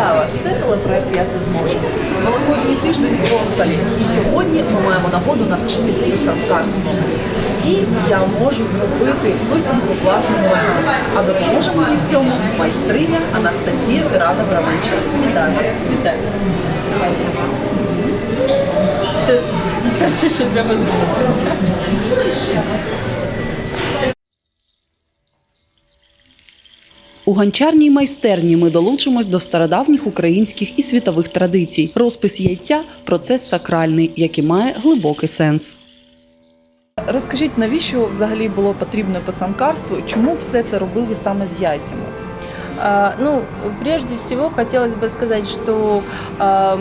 Вітаю вас! Це телепроект Я це зможу. Великодній тиждень в розпалі. І сьогодні ми маємо нагоду навчитися писанкарству. І я можу зробити писанку власним руками. А допоможе мені в цьому майстриня Анастасія Тирана Бравича. Вітаю вас! Вітаю. Це перше, що треба зробити. У гончарній майстерні ми долучимось до стародавніх українських і світових традицій. Розпис яйця процес сакральний, який має глибокий сенс. Розкажіть, навіщо взагалі було потрібне писанкарство і чому все це робили саме з яйцями? А, Ну, прежде всего хотелось бы сказать, что а,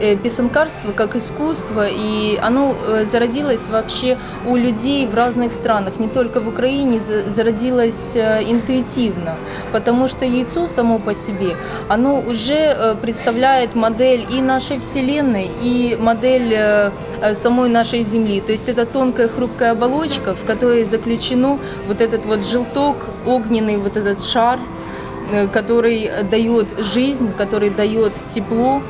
э, писанкарство как искусство, и оно э, зародилось вообще у людей в разных странах, не только в Украине, за- зародилось э, интуитивно, потому что яйцо само по себе, оно уже э, представляет модель и нашей Вселенной, и модель э, э, самой нашей Земли. То есть это тонкая хрупкая оболочка, в которой заключено вот этот вот желток, огненный вот этот шар, э, который дает жизнь, который дает тепло.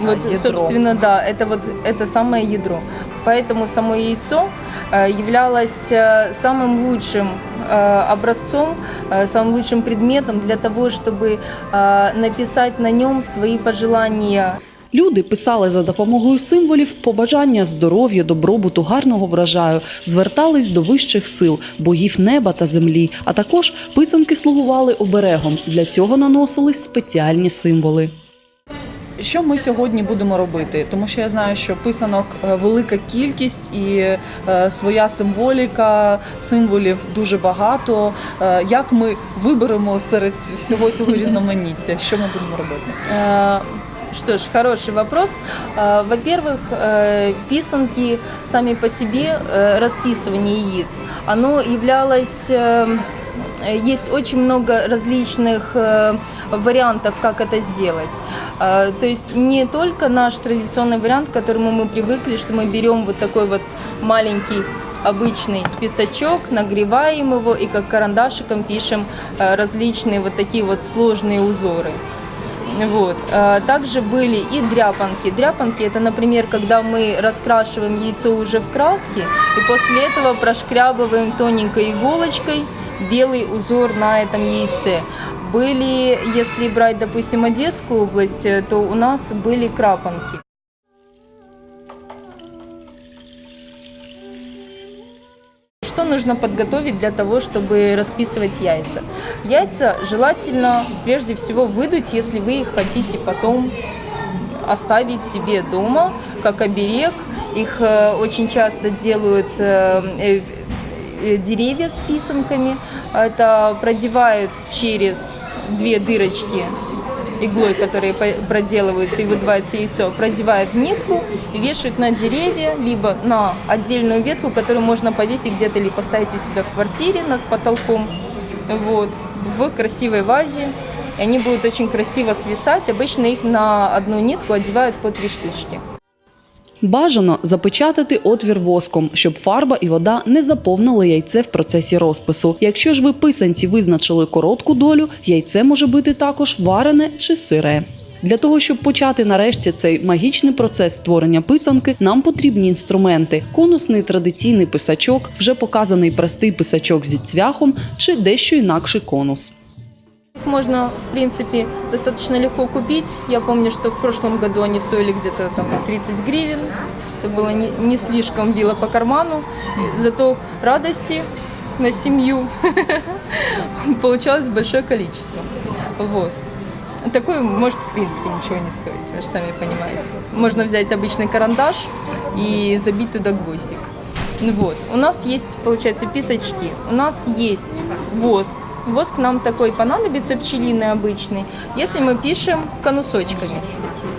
Вот, ядро. собственно, да, это вот это самое ядро. Поэтому само яйцо э, являлось э, самым лучшим э, образцом, э, самым лучшим предметом для того, чтобы э, написать на нем свои пожелания. Люди писали за допомогою символів побажання здоров'я, добробуту, гарного врожаю, звертались до вищих сил, богів неба та землі. А також писанки слугували оберегом. Для цього наносились спеціальні символи. Що ми сьогодні будемо робити? Тому що я знаю, що писанок е, велика кількість і е, своя символіка, символів дуже багато. Е, як ми виберемо серед всього цього різноманіття? Що ми будемо робити? Что ж, хороший вопрос. Э, Во-первых, э, писанки сами по себе, э, расписывание яиц, оно являлось... Есть очень много различных вариантов, как это сделать. То есть не только наш традиционный вариант, к которому мы привыкли, что мы берем вот такой вот маленький обычный писачок, нагреваем его и как карандашиком пишем различные вот такие вот сложные узоры. Вот. А, Также были и дряпанки. Дряпанки это, например, когда мы раскрашиваем яйцо уже в краске и после этого прошкрябываем тоненькой иголочкой белый узор на этом яйце. Были, если брать, допустим, Одесскую область, э, то у нас были крапанки. Что нужно подготовить для того, чтобы расписывать яйца? Яйца желательно прежде всего выдуть, если вы их хотите потом оставить себе дома, как оберег. Их э, очень часто делают э, э, э, деревья с писанками. Это продевают через две дырочки иглой, которые проделываются и выдувается яйцо, продевают нитку и вешают на деревья, либо на отдельную ветку, которую можно повесить где-то или поставить у себя в квартире над потолком, вот, в красивой вазе. И они будут очень красиво свисать. Обычно их на одну нитку одевают по три штучки. Бажано запечатати отвір воском, щоб фарба і вода не заповнили яйце в процесі розпису. Якщо ж ви писанці визначили коротку долю, яйце може бути також варене чи сире. Для того, щоб почати нарешті цей магічний процес створення писанки, нам потрібні інструменти: конусний традиційний писачок, вже показаний простий писачок зі цвяхом чи дещо інакший конус. Можно, в принципе, достаточно легко купить. Я помню, что в прошлом году они стоили где-то там 30 гривен. Это было не, не слишком било по карману. Зато радости на семью получалось большое количество. Вот. Такой может, в принципе, ничего не стоить, вы же сами понимаете. Можно взять обычный карандаш и забить туда гвоздик. Ну Вот. У нас есть, получается, писачки. У нас есть воск. Воск нам такой понадобится, пчелиный обычный, если мы пишем конусочками.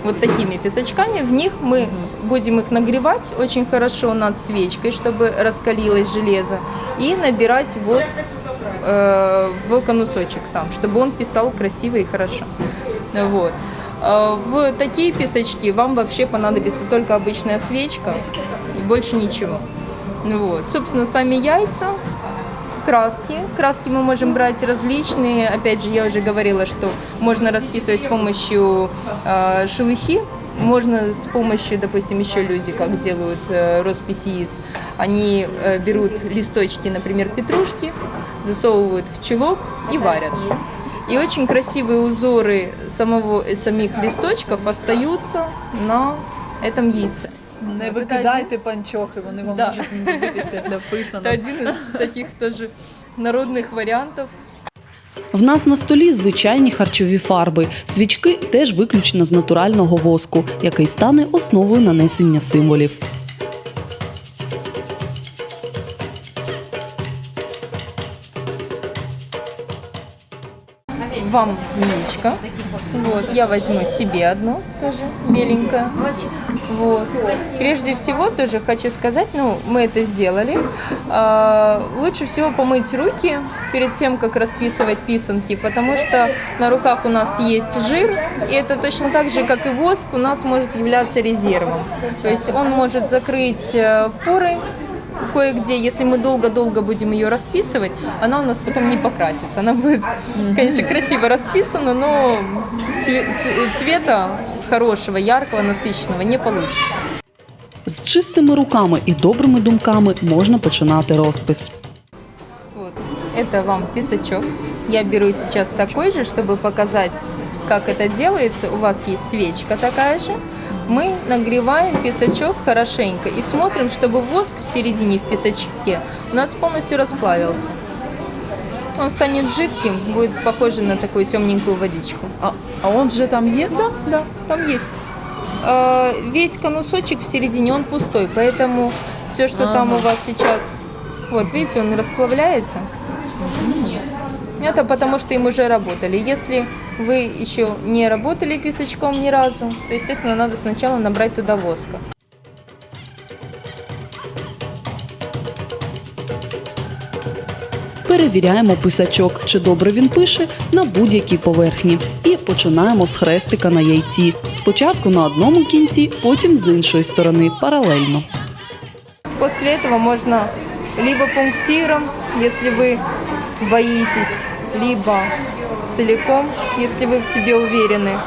Вот такими писачками. В них мы будем их нагревать очень хорошо над свечкой, чтобы раскалилось железо. И набирать воск э, в конусочек сам, чтобы он писал красиво и хорошо. Вот. А В такие писачки вам вообще понадобится только обычная свечка и больше ничего. Вот. Собственно, сами яйца краски. Краски мы можем брать различные. Опять же, я уже говорила, что можно расписывать с помощью э, шелухи. Можно с помощью, допустим, еще люди, как делают э, роспись яиц, они э, берут листочки, например, петрушки, засовывают в чулок и варят. И очень красивые узоры самого, э, самих листочков остаются на этом яйце. Не Вот это викидайте панчохи, вони вам Да. можуть знадобитися для Это писанок. один из таких тоже народных вариантов. В нас на столі звичайні харчові фарби. Свічки теж виключно з натурального воску, який стане основою нанесення символів. Вам яичко. Вот, я возьму себе одно тоже беленькое. Вот. Прежде всего тоже хочу сказать, ну, мы это сделали. А, лучше всего помыть руки перед тем, как расписывать писанки, потому что на руках у нас есть жир, и это точно так же, как и воск, у нас может являться резервом. То есть он может закрыть э, поры кое-где, если мы долго-долго будем ее расписывать, она у нас потом не покрасится. Она будет, конечно, красиво расписана, но цвета хорошего, яркого, насыщенного не получится. З чистими руками і добрими думками можна починати розпис. Вот, это вам писачок. Я беру сейчас такой же, чтобы показать, как это делается. У вас есть свечка такая же. Мы нагреваем писачок хорошенько и смотрим, чтобы воск в середине в писачке у нас полностью расплавился. Он станет жидким, будет похоже на такую темненькую водичку. А, он вже там є? Да, да, там есть. Э, Весь конусочек в середине, он пустой, поэтому все, что там Ага. у вас сейчас, вот видите, он расплавляется. Это потому, что им уже работали. Если вы еще не работали писачком ни разу, то, естественно, надо сначала набрать туда воска. Перевіряємо писачок, чи добре він пише на будь-якій поверхні. І починаємо з хрестика на яйці. Спочатку на одному кінці, потім з іншої сторони, паралельно. После этого можно либо пунктиром, если вы боитесь, либо целиком, если вы в себе уверены,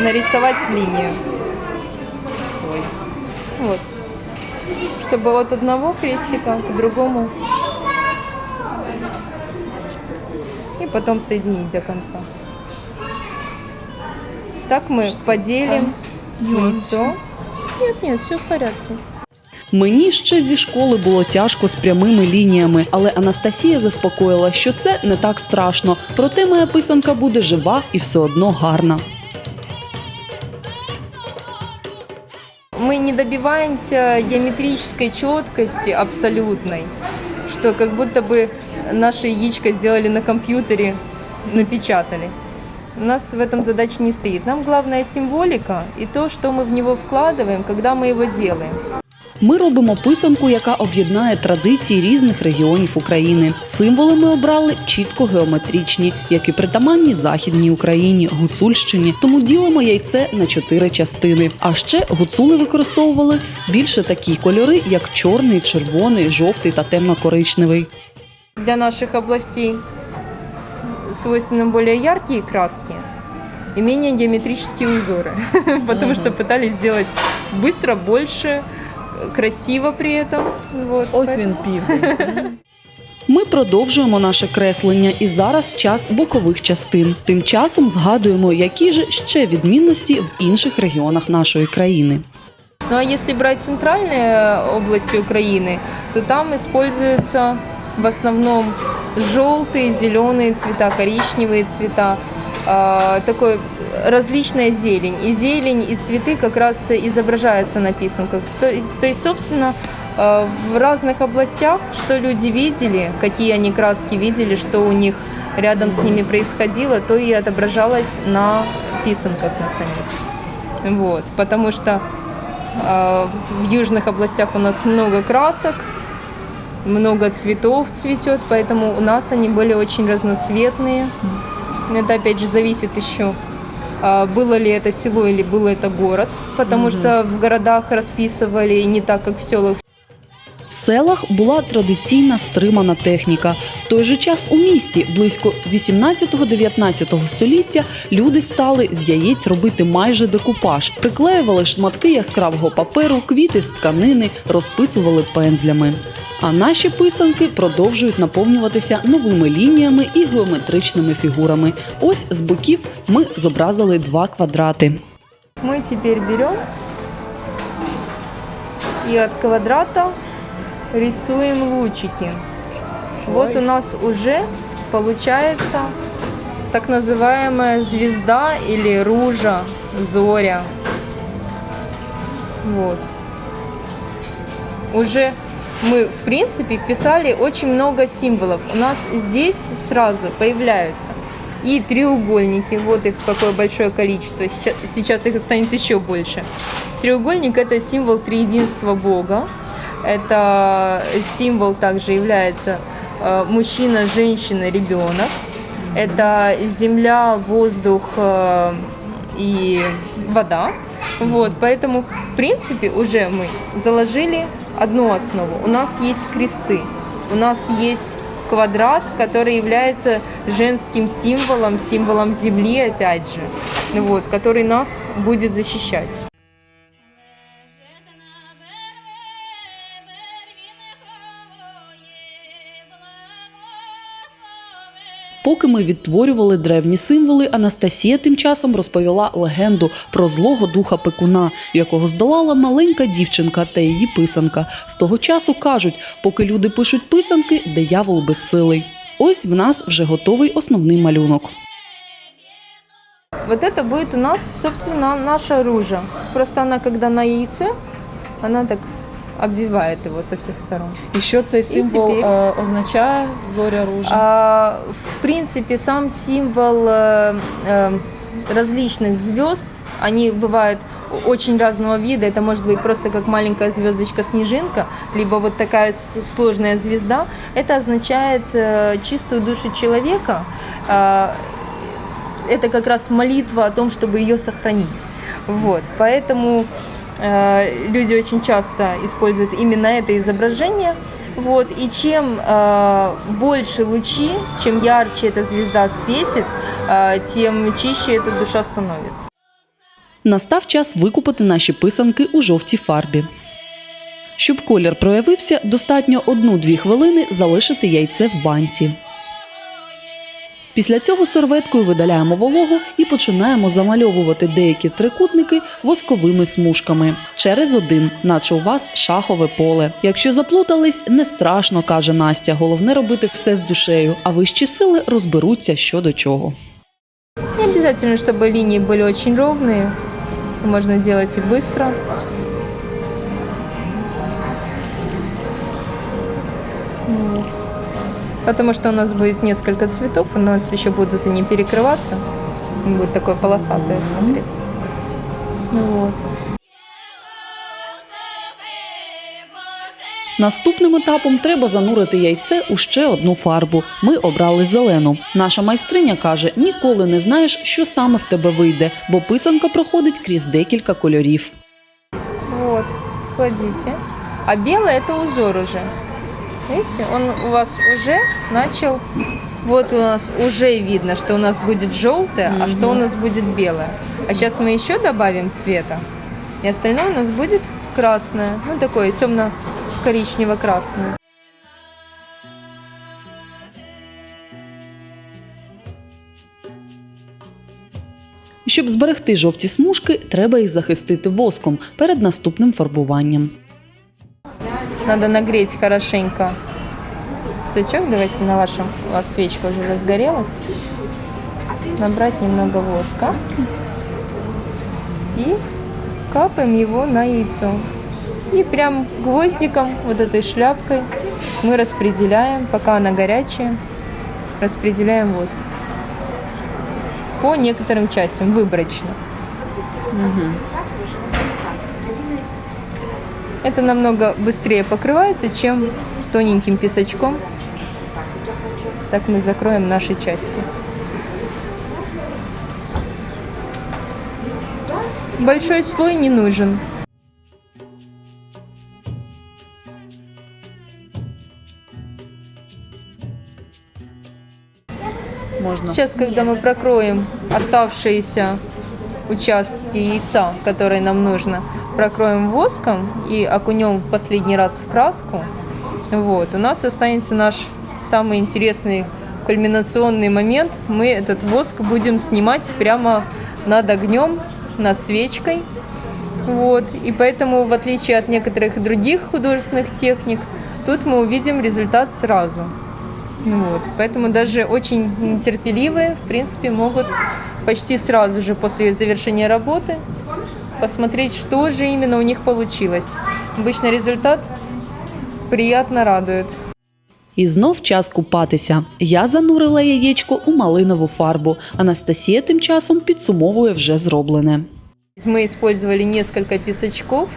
нарисовать линию. Ой. Вот. Чтобы от одного крестика к другому. И потом соединить до конца. Так мы поделим яйцо. Нет, нет, все в порядке. Мені ще зі школи було тяжко з прямими лініями, але Анастасія заспокоїла, що це не так страшно. Проте моя писанка буде жива і все одно гарна. мы не добиваемся геометрической четкости абсолютной, что как будто бы наше яичко сделали на компьютере, напечатали. У нас в этом задача не стоит. Нам главная символика и то, что мы в него вкладываем, когда мы его делаем. Ми робимо писанку, яка об'єднає традиції різних регіонів України. Символи ми обрали чітко геометричні, які притаманні західній Україні, Гуцульщині. Тому ділимо яйце на чотири частини. А ще гуцули використовували більше такі кольори, як чорний, червоний, жовтий та темно-коричневий. Для наших областей свойственны более яркие краски и менее геометрические узоры, потому что пытались сделать быстро, больше, красиво при этом. Вот, Ось поэтому- він південь. Ми продовжуємо наше креслення, і зараз час бокових частин. Тим часом згадуємо, які ж ще відмінності в інших регіонах нашої країни. Ну а если брать центральные области Украины, то там используются в основном желтые, зеленые цвета, коричневые цвета, а, такой различная зелень. И зелень, и цветы как раз изображаются на писанках. То то есть собственно, а, в разных областях, что люди видели, какие они краски видели, что у них рядом с ними происходило, то и отображалось на писанках на самих. Вот, потому что а, В южных областях у нас много красок, много цветов цветет, поэтому у нас они были очень разноцветные. Это опять же зависит еще, а, было ли это село или был это город, потому что в городах расписывали не так, как в селах. В селах була традиційна стримана техніка. В той же час у місті близько 18-19 століття люди стали з яєць робити майже декупаж, приклеювали шматки яскравого паперу, квіти з тканини, розписували пензлями. А наші писанки продовжують наповнюватися новими лініями і геометричними фігурами. Ось з боків ми зобразили два квадрати. Мы теперь берем и от квадрата рисуем лучики. Вот у нас уже получается так называемая звезда или ружа, зоря. Вот. Уже мы, в принципе, вписали очень много символов. У нас здесь сразу появляются и треугольники. Вот их какое большое количество. Сейчас, сейчас их станет еще больше. Треугольник – это символ триединства Бога. Это символ также является э, мужчина, женщина, ребенок. Это земля, воздух э, и вода. Вот, поэтому, в принципе, уже мы заложили одну основу. У нас есть кресты, у нас есть квадрат, который является женским символом, символом земли, опять же, вот, который нас будет защищать. Поки ми відтворювали древні символи, Анастасія тим часом розповіла легенду про злого духа пекуна, якого здолала маленька дівчинка та її писанка. З того часу кажуть, поки люди пишуть писанки, диявол безсилий. Ось в нас вже готовий основний малюнок. Вот это будет у нас, собственно, наша ружа. Просто она, когда на яйце, она так обвивает его со всех сторон. Що цей символ тепер- е, означає зоря ружа? А, в принципе, сам символ э, э, различных звезд, они бывают очень разного вида. Это может быть просто как маленькая звездочка-снежинка, либо вот такая сложная звезда. Это означает э, чистую душу человека. А, это как раз молитва о том, чтобы ее сохранить. Вот. Поэтому э, люди очень часто используют именно это изображение. Вот. И чем э, больше лучи, чем ярче эта звезда светит, э, тем чище эта душа становится. Настав час викупити наші писанки у жовтій фарбі. Щоб колір проявився, достатньо 1-2 хвилини залишити яйце в банці. Після цього серветкою видаляємо вологу і починаємо замальовувати деякі трикутники восковими смужками через один, наче у вас шахове поле. Якщо заплутались, не страшно, каже Настя. Головне робити все з душею, а вищі сили розберуться що до чого. Не обязательно, чтобы линии были очень ровные. Можно делать и Потому что у нас будет несколько цветов, у нас еще будут они перекрываться. Будет такое полосатое смотреться. Вот. Наступним етапом треба занурити яйце у ще одну фарбу. Ми обрали зелену. Наша майстриня каже: ніколи не знаєш, що саме в тебе вийде, бо писанка проходить крізь декілька кольорів. Вот, кладите. А белый это узор уже. Видите, он у вас уже начал. Вот у нас уже видно, что у нас будет желтое, а что у нас будет белое. А сейчас мы еще добавим цвета. И остальное у нас будет красное. Ну, такое темно-коричнево-красное. Щоб зберегти жовті смужки, треба їх захистити воском перед наступним фарбуванням. Надо нагреть хорошенько сачок. Давайте на вашем, у вас свечка уже разгорелась. Набрать немного воска. И капаем его на яйцо. И прям гвоздиком, вот этой шляпкой мы распределяем, пока она горячая, распределяем воск. По некоторым частям, выборочно. Это намного быстрее покрывается, чем тоненьким песочком. Так мы закроем наши части. Большой слой не нужен. Можно. Сейчас, когда мы прокроем оставшиеся участки яйца, которые нам нужно, прокроем воском и окунем последний раз в краску, вот, у нас останется наш самый интересный кульминационный момент. Мы этот воск будем снимать прямо над огнем, над свечкой. Вот. И поэтому, в отличие от некоторых других художественных техник, тут мы увидим результат сразу. Вот. Поэтому даже очень нетерпеливые, в принципе, могут почти сразу же после завершения работы посмотреть, что же именно у них получилось. Обычно результат приятно радует. І знов час купатися. Я занурила яєчко у малинову фарбу. Анастасія тим часом підсумовує вже зроблене. Мы использовали несколько песочков,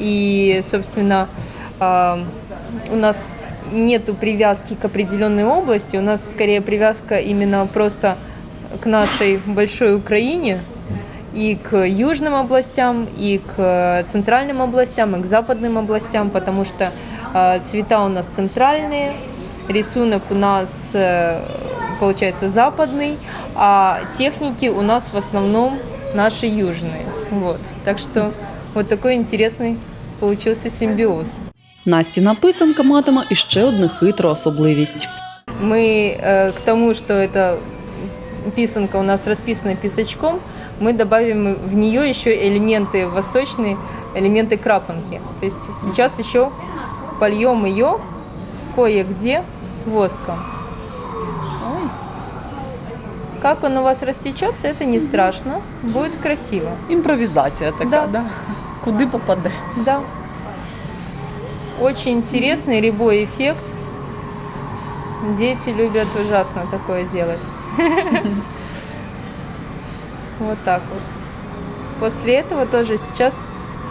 и, собственно, у нас нету привязки к определенной области, у нас скорее привязка именно просто к нашей большой Украине, и к южным областям, и к центральным областям, и к западным областям, потому что а, цвета у нас центральные, рисунок у нас э, получается западный, а техники у нас в основном наши южные. Вот. Так что вот такой интересный получился симбиоз. Настіна писанка матиме іще одну хитру особливість. Мы э, к тому, что эта писанка у нас расписана писачком, мы добавим в нее еще элементы восточные, элементы крапанки. То есть сейчас еще польем ее кое-где воском. Как он у вас растечется, это не страшно, будет красиво. Імпровізація така, Да. да. Куди попаде? Да. Очень интересный рябой эффект. Дети любят ужасно такое делать. Вот так вот. После этого тоже сейчас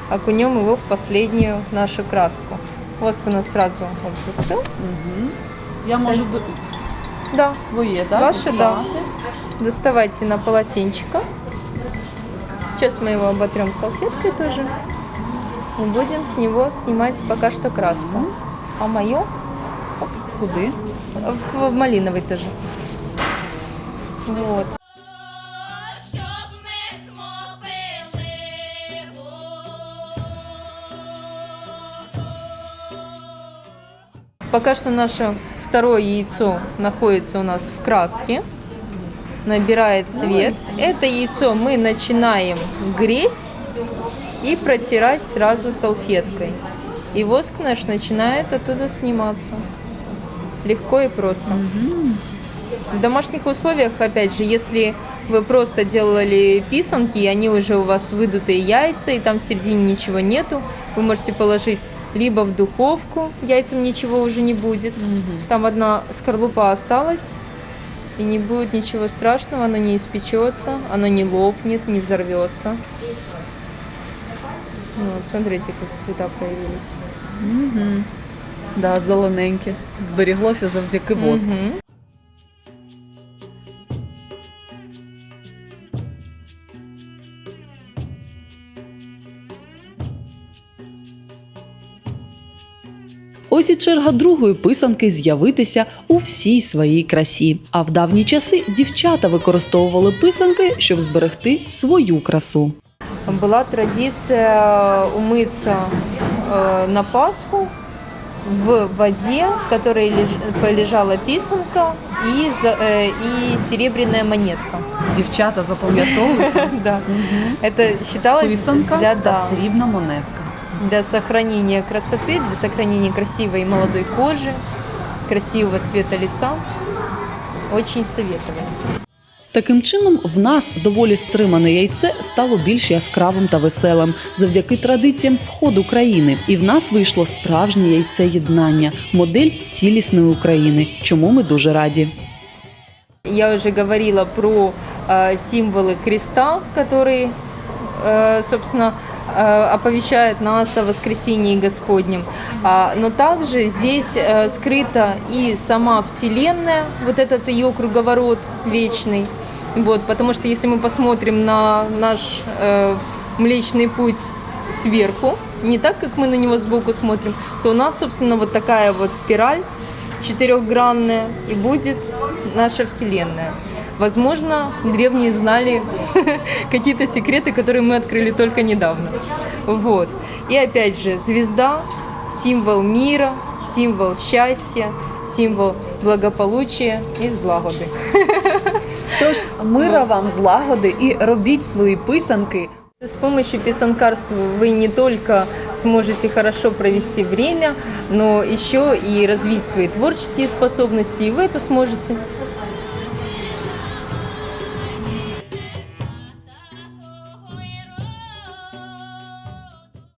окунем его в последнюю нашу краску. Воск у нас сразу вот застыл. Я можу до- Да, своє, да? Ваше, да. доставайте на полотенчика. Сейчас мы его оботрем салфеткой тоже. И будем с него снимать пока что краску. А мое Куди? в малиновый тоже. Вот. Пока что наше второе яйцо находится у нас в краске, набирает цвет. Это яйцо мы начинаем греть и протирать сразу салфеткой. И воск наш начинает оттуда сниматься. Легко и просто. В домашних условиях, опять же, если вы просто делали писанки, и они уже у вас выдутые яйца, и там в середине ничего нету, вы можете положить либо в духовку, яйцам ничего уже не будет. Там одна скорлупа осталась, и не будет ничего страшного, оно не испечется, оно не лопнет, не взорвется. Вот, смотрите, как цвета проявились. Да, зелененьке. Зберіглося завдяки воску. Мгм. Ось і черга другої писанки з'явитися у всій своїй красі. А в давні часи дівчата використовували писанки, щоб зберегти свою красу. Была традиция умыться э, на Пасху в воде, в которой леж- полежала писанка и, за- э, и серебряная монетка. Дівчата запам'ятовують. Да. Это считалось Писанка для, та да, срібна монетка. для сохранения красоты, для сохранения красивой молодой кожи, красивого цвета лица. Очень советую. Таким чином, в нас доволі стримане яйце стало більш яскравим та веселим завдяки традиціям сходу країни. І в нас вийшло справжнє яйце єднання, модель цілісної України, чому ми дуже раді. Я уже говорила про э, символы креста, которые, э, собственно, э, оповещают нас о воскресении Господнем. А, но также здесь э, скрыта и сама Вселенная, вот этот ее круговорот вечный. Вот, потому что если мы посмотрим на наш э, Млечный Путь сверху, не так, как мы на него сбоку смотрим, то у нас, собственно, вот такая вот спираль четырехгранная, и будет наша Вселенная. Возможно, древние знали какие-то секреты, которые мы открыли только недавно. Вот. И опять же, звезда – символ мира, символ счастья, символ благополучия и злагоди. Тож мира вам злагоди і робіть свої писанки. С помощью писанкарства вы не только сможете хорошо провести время, но еще и развить свои творческие способности, и вы это сможете.